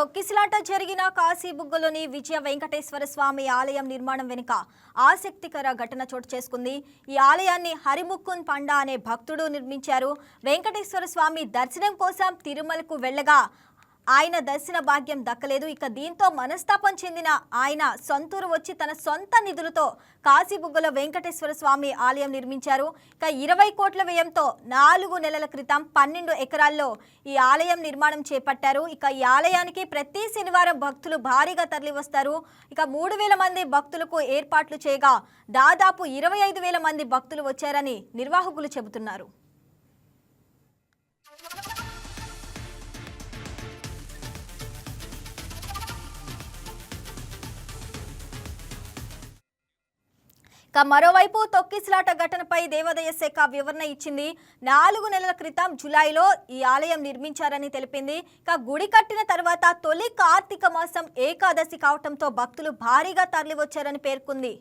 తొక్కిసలాట జరిగిన కాశీబుగ్గలోని విజయ వెంకటేశ్వర స్వామి ఆలయం నిర్మాణం వెనుక ఆసక్తికర ఘటన చోటు చేసుకుంది. ఈ ఆలయాన్ని హరిముక్కున్ పండా అనే భక్తుడు నిర్మించారు. వెంకటేశ్వర స్వామి దర్శనం కోసం తిరుమలకు వెళ్ళగా ఆయన దర్శన భాగ్యం దక్కలేదు. ఇక దీంతో మనస్తాపం చెందిన ఆయన సొంతూరు వచ్చి తన సొంత నిధులతో కాశీబుగ్గల వెంకటేశ్వర స్వామి ఆలయం నిర్మించారు. ఇక ఇరవై కోట్ల వ్యయంతో నాలుగు నెలల క్రితం పన్నెండు ఎకరాల్లో ఈ ఆలయం నిర్మాణం చేపట్టారు. ఇక ఈ ఆలయానికి ప్రతి శనివారం భక్తులు భారీగా తరలివస్తారు. ఇక మూడు వేల మంది భక్తులకు ఏర్పాట్లు చేయగా దాదాపు ఇరవై ఐదు వేల మంది భక్తులు వచ్చారని నిర్వాహకులు చెబుతున్నారు. ఇక మరోవైపు తొక్కిసలాట ఘటనపై దేవాదాయ శాఖ వివరణ ఇచ్చింది. నాలుగు నెలల క్రితం జులైలో ఈ ఆలయం నిర్మించారని తెలిపింది. ఇక గుడి కట్టిన తర్వాత తొలి కార్తీక మాసం ఏకాదశి కావటంతో భక్తులు భారీగా తరలివచ్చారని పేర్కొంది.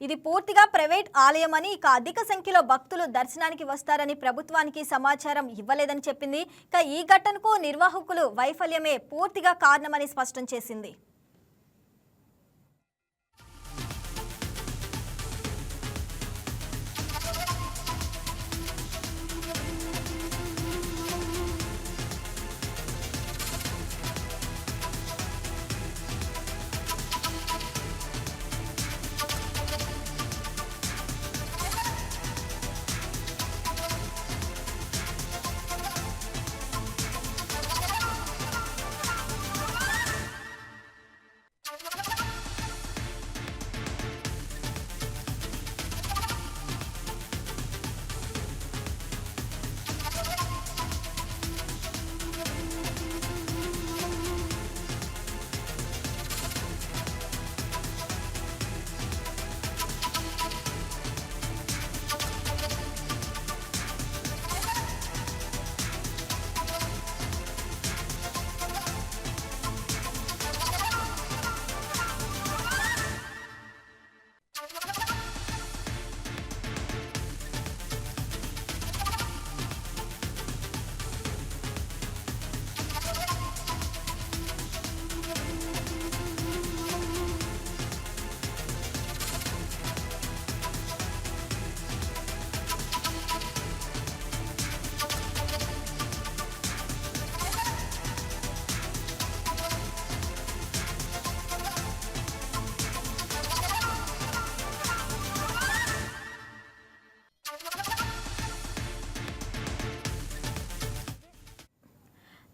ఇది పూర్తిగా ప్రైవేట్ ఆలయమని ఇక అధిక సంఖ్యలో భక్తులు దర్శనానికి వస్తారని ప్రభుత్వానికి సమాచారం ఇవ్వలేదని చెప్పింది. ఇక ఈ ఘటనకు నిర్వాహకులు వైఫల్యమే పూర్తిగా కారణమని స్పష్టం చేసింది.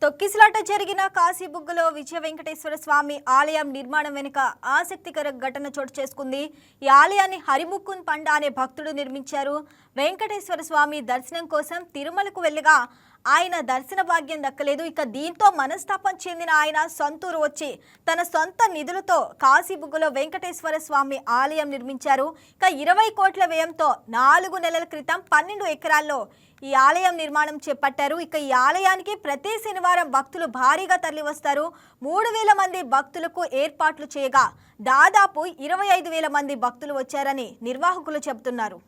తొక్కిసలాట జరిగిన కాశీబుగ్గలో విజయ వెంకటేశ్వర స్వామి ఆలయం నిర్మాణం వెనుక ఆసక్తికర ఘటన చోటు చేసుకుంది. ఈ ఆలయాన్ని హరిముక్కున్ పండ అనే భక్తుడు నిర్మించారు. వెంకటేశ్వర స్వామి దర్శనం కోసం తిరుమలకు వెళ్ళగా ఆయన దర్శన భాగ్యం దక్కలేదు. ఇక దీంతో మనస్తాపం చెందిన ఆయన సొంతూరు వచ్చి తన సొంత నిధులతో కాశీబుగ్గులో వెంకటేశ్వర స్వామి ఆలయం నిర్మించారు. ఇక ఇరవై కోట్ల వ్యయంతో నాలుగు నెలల క్రితం పన్నెండు ఎకరాల్లో ఈ ఆలయం నిర్మాణం చేపట్టారు. ఇక ఈ ఆలయానికి ప్రతి శనివారం భక్తులు భారీగా తరలివస్తారు. మూడు వేల మంది భక్తులకు ఏర్పాట్లు చేయగా దాదాపు ఇరవై ఐదు వేల మంది భక్తులు వచ్చారని నిర్వాహకులు చెబుతున్నారు.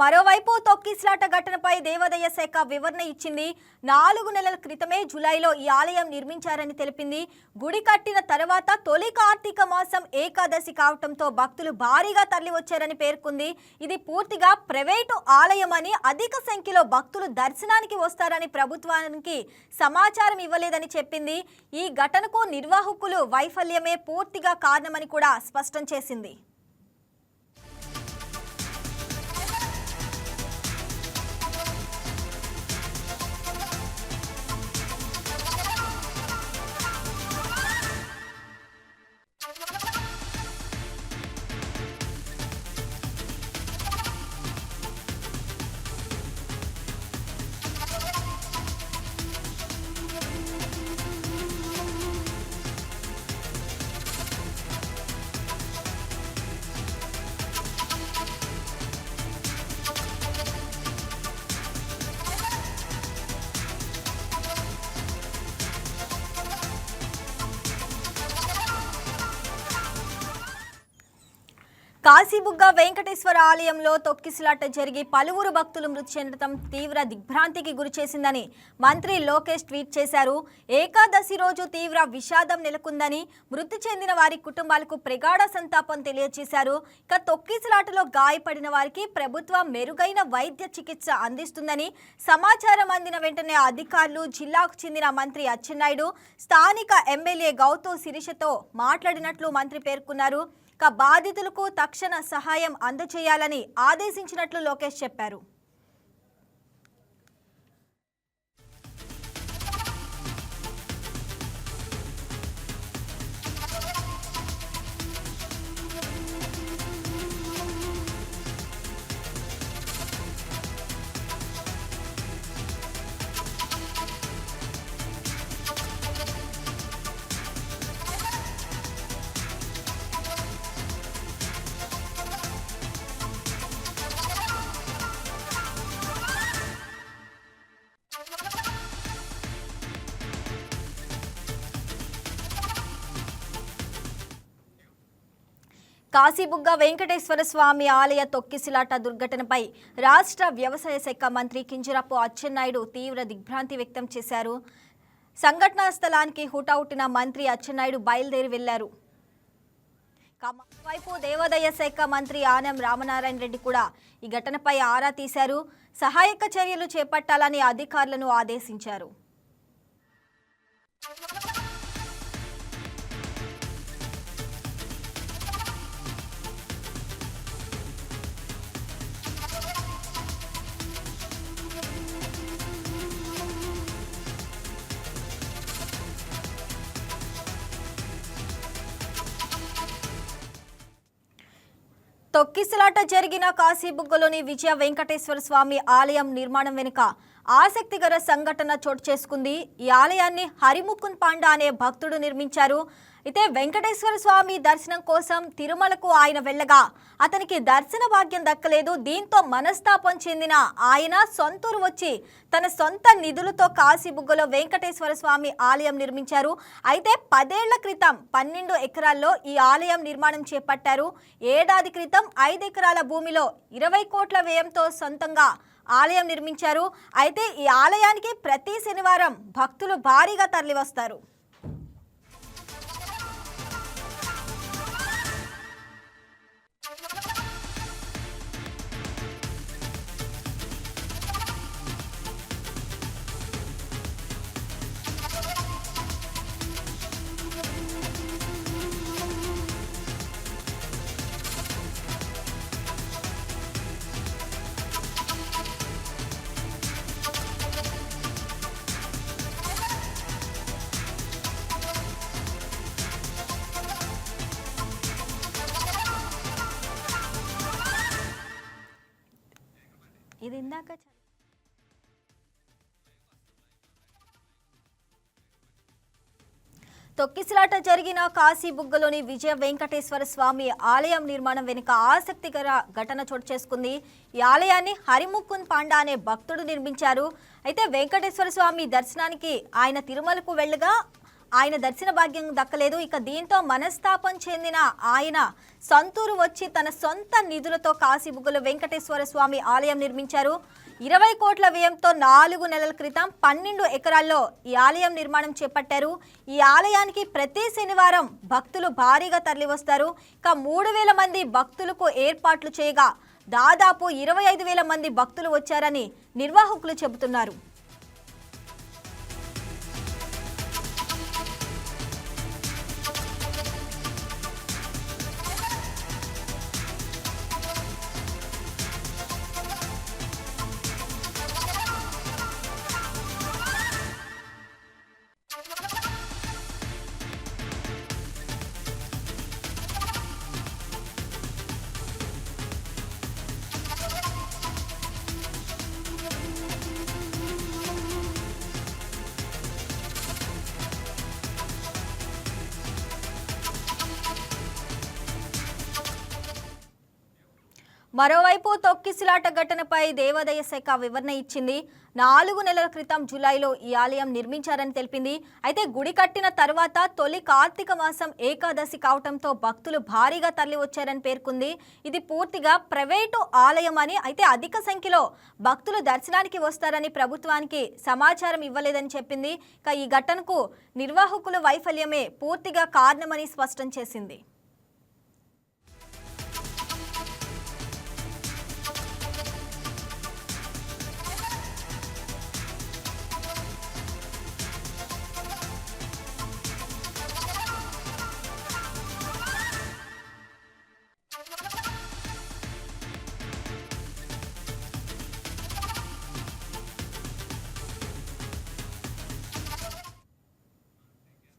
మరోవైపు తొక్కిస్లాట ఘటనపై దేవాదాయ శాఖ వివరణ ఇచ్చింది. నాలుగు నెలల క్రితమే జులైలో ఈ ఆలయం నిర్మించారని తెలిపింది. గుడి కట్టిన తర్వాత తొలి కార్తీక మాసం ఏకాదశి కావటంతో భక్తులు భారీగా తరలివచ్చారని పేర్కొంది. ఇది పూర్తిగా ప్రైవేటు ఆలయమని అధిక సంఖ్యలో భక్తులు దర్శనానికి వస్తారని ప్రభుత్వానికి సమాచారం ఇవ్వలేదని చెప్పింది. ఈ ఘటనకు నిర్వాహకులు వైఫల్యమే పూర్తిగా కారణమని కూడా స్పష్టం చేసింది. కాశీబుగ్గ వెంకటేశ్వర ఆలయంలో తొక్కిసలాట జరిగి పలువురు భక్తులు మృతి చెందడం తీవ్ర దిగ్భ్రాంతికి గురిచేసిందని మంత్రి లోకేష్ ట్వీట్ చేశారు. ఏకాదశి రోజు తీవ్ర విషాదం నెలకొందని మృతి చెందిన వారి కుటుంబాలకు ప్రగాఢ సంతాపం తెలియజేశారు ఇక తొక్కిసలాటలో గాయపడిన వారికి ప్రభుత్వం మెరుగైన వైద్య చికిత్స అందిస్తుందని సమాచారం అందిన వెంటనే అధికారులు జిల్లాకు చెందిన మంత్రి అచ్చెన్నాయుడు స్థానిక ఎమ్మెల్యే గౌతమ్ శిరీషతో మాట్లాడినట్లు మంత్రి పేర్కొన్నారు. బాధితులకు తక్షణ సహాయం అందజేయాలని ఆదేశించినట్లు లోకేష్ చెప్పారు. కాశీబుగ్గ వెంకటేశ్వర స్వామి ఆలయ తొక్కిసిలాట దుర్ఘటనపై రాష్ట్ర వ్యవసాయ శాఖ మంత్రి కింజరాపు అచ్చెన్నాయుడు తీవ్ర దిగ్భ్రాంతి వ్యక్తం చేశారు. సంఘటనా స్థలానికి హుటాహుటిన మంత్రి అచ్చెన్నాయుడు బయలుదేరి వెళ్ళారు. వైపు దేవాదాయ శాఖ మంత్రి ఆనం రామనారాయణ రెడ్డి కూడా ఈ ఘటనపై ఆరా తీశారు. సహాయక చర్యలు చేపట్టాలని అధికారులను ఆదేశించారు. తొక్కిసలాట జరిగిన కాశీబుగ్గలోని విజయ వెంకటేశ్వర స్వామి ఆలయం నిర్మాణం వెనుక ఆసక్తికర సంఘటన చోటు చేసుకుంది. ఈ ఆలయాన్ని హరిముకున్ పాండా అనే భక్తుడు నిర్మించారు. అయితే వెంకటేశ్వర స్వామి దర్శనం కోసం తిరుమలకు ఆయన వెళ్ళగా అతనికి దర్శన భాగ్యం దక్కలేదు. దీంతో మనస్తాపం చెందిన ఆయన సొంతూరు వచ్చి తన సొంత నిధులతో కాశీబుగ్గలో వెంకటేశ్వర స్వామి ఆలయం నిర్మించారు. అయితే పదేళ్ళ క్రితం పన్నెండు ఎకరాల్లో ఈ ఆలయం నిర్మాణం చేపట్టారు. ఏడాది క్రితం ఐదు ఎకరాల భూమిలో ఇరవై కోట్ల వ్యయంతో సొంతంగా ఆలయం నిర్మించారు. అయితే ఈ ఆలయానికి ప్రతి శనివారం భక్తులు భారీగా తరలివస్తారు. ఇది ఇందాక తొక్కిసలాట జరిగిన కాశీబుగ్గలోని విజయ వెంకటేశ్వర స్వామి ఆలయం నిర్మాణం వెనుక ఆసక్తికర ఘటన చోటు చేసుకుంది. ఈ ఆలయాన్ని హరిముక్కున్ పాండా అనే భక్తుడు నిర్మించారు. అయితే వెంకటేశ్వర స్వామి దర్శనానికి ఆయన తిరుమలకు వెళ్ళగా ఆయన దర్శన భాగ్యం దక్కలేదు. ఇక దీంతో మనస్తాపం చెందిన ఆయన సొంతూరు వచ్చి తన సొంత నిధులతో కాశీబుగ్గలో వెంకటేశ్వర స్వామి ఆలయం నిర్మించారు. ఇరవై కోట్ల వ్యయంతో నాలుగు నెలల క్రితం పన్నెండు ఎకరాల్లో ఈ ఆలయం నిర్మాణం చేపట్టారు. ఈ ఆలయానికి ప్రతి శనివారం భక్తులు భారీగా తరలివస్తారు. ఇక మూడు వేల మంది భక్తులకు ఏర్పాట్లు చేయగా దాదాపు ఇరవై ఐదు వేల మంది భక్తులు వచ్చారని నిర్వాహకులు చెబుతున్నారు. మరోవైపు తొక్కిసిలాట ఘటనపై దేవాదాయ శాఖ వివరణ ఇచ్చింది. నాలుగు నెలల క్రితం జూలైలో ఈ ఆలయం నిర్మించారని తెలిపింది. అయితే గుడి కట్టిన తర్వాత తొలి కార్తీక మాసం ఏకాదశి కావటంతో భక్తులు భారీగా తరలివచ్చారని పేర్కొంది. ఇది పూర్తిగా ప్రైవేటు ఆలయం అని అయితే అధిక సంఖ్యలో భక్తులు దర్శనానికి వస్తారని ప్రభుత్వానికి సమాచారం ఇవ్వలేదని చెప్పింది. ఇక ఈ ఘటనకు నిర్వాహకుల వైఫల్యమే పూర్తిగా కారణమని స్పష్టం చేసింది.